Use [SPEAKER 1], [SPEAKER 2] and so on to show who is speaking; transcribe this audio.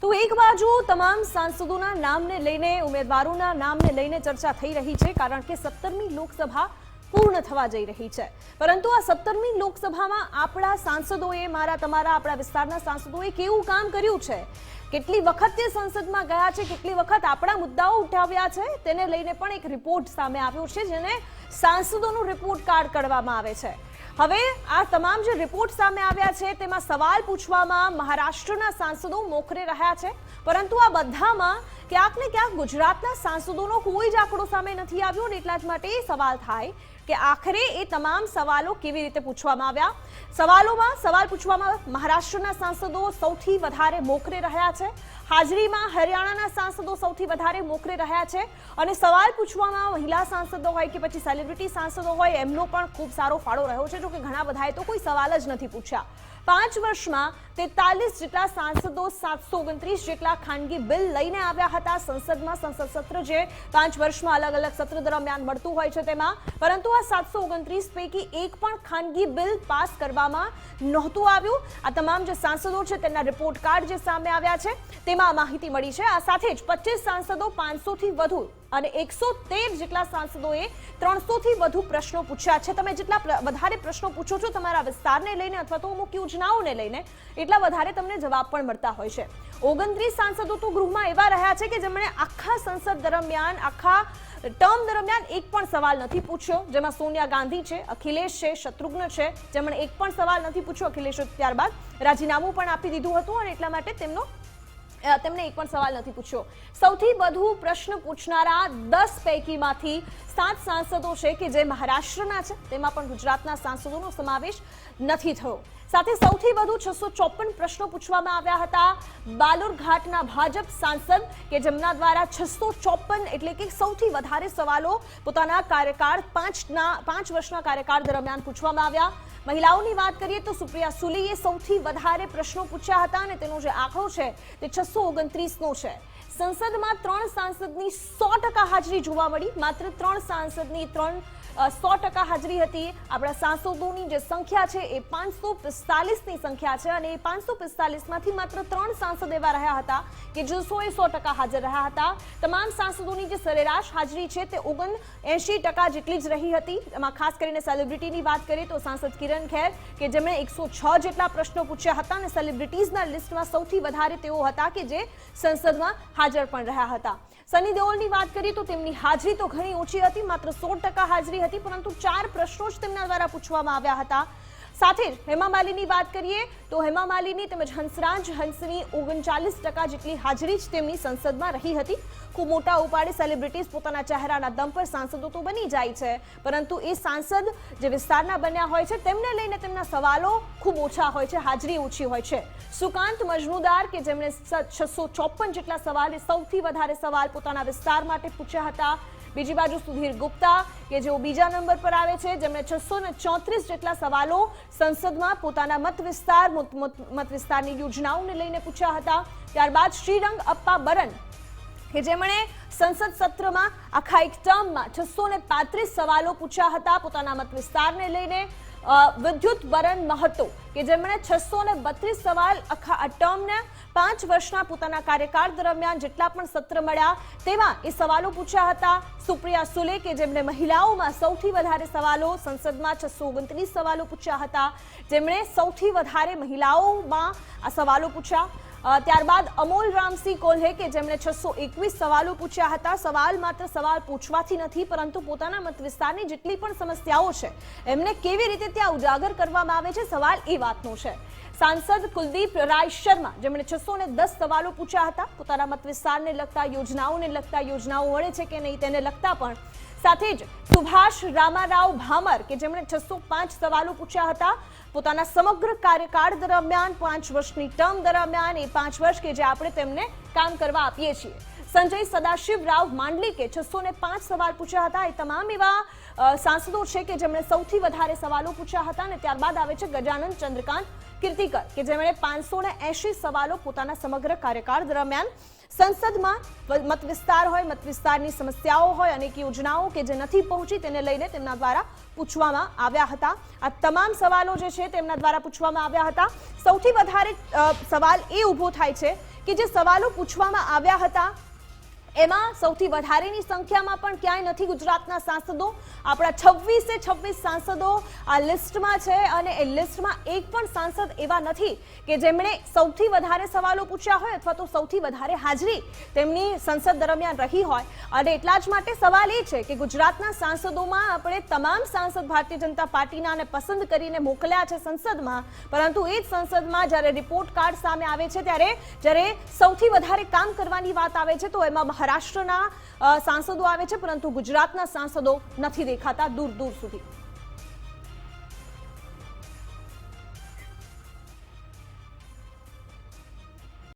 [SPEAKER 1] તો એક બાજુ તમામ સાંસદોના નામને લઈને, ઉમેદવારોના નામને લઈને ચર્ચા થઈ રહી છે, કારણ કે સત્તરમી લોકસભા પૂર્ણ થવા જઈ રહી છે. પરંતુ આ સત્તરમી લોકસભામાં આપણા સાંસદોએ, મારા તમારા આપણા વિસ્તારના સાંસદોએ કેવું કામ કર્યું છે? કેટલી વખત તે સંસદમાં ગયા છે, કેટલી વખત આપણા મુદ્દાઓ ઉઠાવ્યા છે, તેને લઈને પણ એક રિપોર્ટ સામે આવ્યો છે, જેને સાંસદોનું રિપોર્ટ કાર્ડ કરવામાં આવે છે. હવે આ તમામ જે રિપોર્ટ સામે આવ્યા છે, તેમાં સવાલ પૂછવામાં મહારાષ્ટ્રના સાંસદો મોખરે રહ્યા છે. પરંતુ આ બધામાં ક્યાંક ને ક્યાંક ગુજરાતના સાંસદોનો કોઈ જ આંકડો સામે નથી આવ્યો અને એટલા જ માટે સવાલ થાય કે આખરે એ તમામ સવાલો કેવી રીતે પૂછવામાં આવ્યા? સવાલોમાં સવાલ પૂછવામાં મહારાષ્ટ્રના સાંસદો સૌથી વધારે મોખરે રહ્યા છે. હાજરીમાં હરિયાણાના સાંસદો સૌથી વધારે મોખરે રહ્યા છે. અને સવાલ પૂછવામાં મહિલા સાંસદો હોય કે પછી સેલિબ્રિટી સાંસદો હોય, એમનો પણ ખૂબ સારો ફાળો રહ્યો છે. જો કે ઘણા બધાએ તો કોઈ સવાલ જ નથી પૂછ્યા. પાંચ વર્ષમાં તેતાલીસ જેટલા સાંસદો સાતસો ઓગણત્રીસ જેટલા ખાનગી બિલ લઈને આવ્યા હતા. સંસદમાં સંસદ સત્ર જે પાંચ વર્ષમાં અલગ અલગ સત્ર દરમિયાન મળતું હોય છે તેમાં. પરંતુ આ સાતસો ઓગણત્રીસ પૈકી એક પણ ખાનગી બિલ પાસ કરવામાં નહોતું આવ્યું. આ તમામ જે સાંસદો છે તેના રિપોર્ટ કાર્ડ જે સામે આવ્યા છે, તેમાં માહિતી મળી છે. આ સાથે જ પચીસ સાંસદો પાંચસોથી વધુ અને એકસો તેર જેટલા સાંસદોએ ત્રણસોથી વધુ પ્રશ્નો પૂછ્યા છે. તમે જેટલા વધારે પ્રશ્નો પૂછો છો તમારા વિસ્તારને લઈને અથવા તો અમુક યોજનાઓને લઈને, એટલા વધારે તમને જવાબ પણ મળતા હોય છે. ઓગણત્રીસ સાંસદો તો ગૃહમાં એવા રહ્યા છે કે જેમણે આખા સંસદ દરમિયાન, આખા ટર્મ દરમિયાન એક પણ સવાલ નથી પૂછ્યો. જેમાં સોનિયા ગાંધી છે, અખિલેશ છે, શત્રુઘ્ન છે, જેમણે એક પણ સવાલ નથી પૂછ્યો અખિલેશ ત્યારબાદ. રાજીનામું પણ આપી દીધું હતું અને એટલા માટે તેમનો તેમને એક પણ સવાલ નથી પૂછ્યો. સૌથી વધુ પ્રશ્ન પૂછનારા દસ પૈકીમાંથી સાત સાંસદો છે કે જે મહારાષ્ટ્રના છે, તેમાં પણ ગુજરાતના સાંસદોનો સમાવેશ નથી થયો. સાથે સૌથી વધુ છસો ચોપન પ્રશ્નો પૂછવામાં આવ્યા હતા બાલુરઘાટના ભાજપ સાંસદ કે જેમના દ્વારા છસો ચોપન એટલે કે સૌથી વધારે સવાલો પોતાના કાર્યકાળ પાંચના, પાંચ વર્ષના કાર્યકાળ દરમિયાન પૂછવામાં આવ્યા. મહિલાઓની વાત કરીએ તો સુપ્રિયા સુલીએ સૌથી વધારે પ્રશ્નો પૂછ્યા હતા અને તેનો જે આંકડો છે તે છસો ઓગણત્રીસનો છે. સંસદમાં ત્રણ સાંસદની સો ટકા હાજરી જોવા મળી. માત્ર ત્રણ સાંસદની ત્રણ સો ટકા હાજરી હતી. આપણા સાંસદોની જે સંખ્યા છે એ પાંચસો પિસ્તાલીસની સંખ્યા છે અને એ પાંચસો પિસ્તાલીસમાંથી માત્ર ત્રણ સાંસદ એવા રહ્યા હતા કે જે સો એ સો ટકા હાજર રહ્યા હતા. તમામ સાંસદોની જે સરેરાશ હાજરી છે તે ઓગણ એંશી ટકા જેટલી જ રહી હતી. એમાં ખાસ કરીને સેલિબ્રિટીની વાત કરીએ તો સાંસદ કિરણ ખેર, કે જેમણે એકસો છ જેટલા પ્રશ્નો પૂછ્યા હતા અને સેલિબ્રિટીઝના લિસ્ટમાં સૌથી વધારે તેઓ હતા કે જે સંસદમાં હાજર પણ રહ્યા હતા. સની દેઓલની વાત કરીએ તો તેમની હાજરી તો ઘણી ઓછી હતી, માત્ર સો ટકા હાજરી હતી, પરંતુ ચાર પ્રશ્નો જ તેમના દ્વારા પૂછવામાં આવ્યા હતા. સાથે જ હેમા માલિની વાત કરીએ તો હેમા માલિની તેમજ હંસરાજ હંસની ઓગણચાલીસ ટકા જેટલી હાજરી જ તેમની સંસદમાં રહી હતી. ખૂબ મોટા ઉપાડે સેલિબ્રિટીઝ પોતાના ચહેરાના દમ પર સાંસદો તો બની જાય છે, પરંતુ એ સાંસદ જે વિસ્તારના બન્યા હોય છે, તેમને લઈને તેમના સવાલો ખૂબ ઓછા હોય છે, હાજરી ઓછી હોય છે. સુકાંત મજમુદાર કે જેમણે છસો ચોપન જેટલા સવાલ સૌથી વધારે સવાલ પોતાના વિસ્તાર માટે પૂછ્યા હતા બીજી બાજુ સુધીર ગુપ્તા કે જેઓ બીજા નંબર પર આવે છે, જેમણે છસો ચોત્રીસ જેટલા સવાલો સંસદમાં પોતાના મત વિસ્તાર, મત- વિસ્તારની યોજનાઓને લઈને પૂછ્યા હતા. ત્યારબાદ શ્રીરંગ અપ્પા બરન કે જેમણે સંસદ સત્રમાં આખા એક ટર્મમાં છસો પાંત્રીસ સવાલો પૂછ્યા હતા પોતાના મત વિસ્તારને લઈને. વિદ્યુત બરન મહતો કે જેમણે છસો ને બત્રીસ સવાલ આખા આ ટર્મને પાંચ વર્ષના પોતાના કાર્યકાળ દરમિયાન જેટલા પણ સત્ર મળ્યા તેમાં એ સવાલો પૂછ્યા હતા. સુપ્રિયા સુલે કે જેમણે મહિલાઓમાં સૌથી વધારે સવાલો સંસદમાં છસો ઓગણત્રીસ સવાલો પૂછ્યા હતા. જેમણે સૌથી વધારે મહિલાઓમાં આ સવાલો પૂછ્યા. ત્યારબાદ અમોલ રામસિંહ કોલ્હે કે જેમણે છસો એકવીસ સવાલો પૂછ્યા હતા. સવાલ માત્ર સવાલ પૂછવાથી નથી, પરંતુ પોતાના મત વિસ્તારની જેટલી પણ સમસ્યાઓ છે, એમને કેવી રીતે ત્યાં ઉજાગર કરવામાં આવે છે? સવાલ એ વાતનો છે. સાંસદ કુલદીપ રાય શર્મા, જેમણે છસો દસ સવાલો પૂછ્યા હતા, પોતાના મત વિસ્તારને લગતા યોજનાઓને લગતા યોજનાઓ મળે છે કે નહીં તેને લગતા પણ સાથે જ સુભાષ રામારાવ ભામર, કે જેમણે છસો પાંચ સવાલો પૂછ્યા હતા, પોતાના સમગ્ર કાર્યકાળ દરમિયાન, પાંચ વર્ષની ટર્મ દરમિયાન, એ પાંચ વર્ષ કે જે આપણે તેમને કામ કરવા આપીએ છીએ. સંજય સદાશિવ રાવ માંડલિકે છસો ને પાંચ સવાલ પૂછ્યા હતા. એ તમામ એવા સાંસદો છે કે જેમણે સૌથી વધારે સવાલો પૂછ્યા હતા અને ત્યારબાદ આવે છે ગજાનંદ ચંદ્રકાંત કીર્તિકર, કે જેમણે પાંચસો ને એંશી સવાલો પોતાના સમગ્ર કાર્યકાળ દરમિયાન સંસદમાં મત વિસ્તાર હોય મત વિસ્તારની સમસ્યાઓ હોય, અનેક યોજનાઓ કે જે નથી પહોંચી તેને લઈને તેમના દ્વારા પૂછવામાં આવ્યા હતા. આ તમામ સવાલો જે છે તેમના દ્વારા પૂછવામાં આવ્યા હતા. સૌથી વધારે સવાલ એ ઊભો થાય છે કે જે સવાલો પૂછવામાં આવ્યા હતા એમાં સૌથી વધારેની સંખ્યામાં પણ ક્યાંય નથી ગુજરાતના સાંસદો. આપણા છવ્વીસે છવ્વીસ સાંસદો આ લિસ્ટમાં છે અને એ લિસ્ટમાં એક પણ સાંસદ એવા નથી કે જેમણે સૌથી વધારે સવાલો પૂછ્યા હોય અથવા તો સૌથી વધારે હાજરી તેમની સંસદ દરમિયાન રહી હોય. અને એટલા જ માટે સવાલ એ છે કે ગુજરાતના સાંસદોમાં આપણે તમામ સાંસદ ભારતીય જનતા પાર્ટીના અને પસંદ કરીને મોકલ્યા છે સંસદમાં. પરંતુ એ જ સંસદમાં જ્યારે રિપોર્ટ કાર્ડ સામે આવે છે ત્યારે જ્યારે સૌથી વધારે કામ કરવાની વાત આવે છે તો એમાં મહારાષ્ટ્રના સાંસદો આવે છે પરંતુ ગુજરાતના સાંસદો નથી દેખાતા દૂર દૂર સુધી.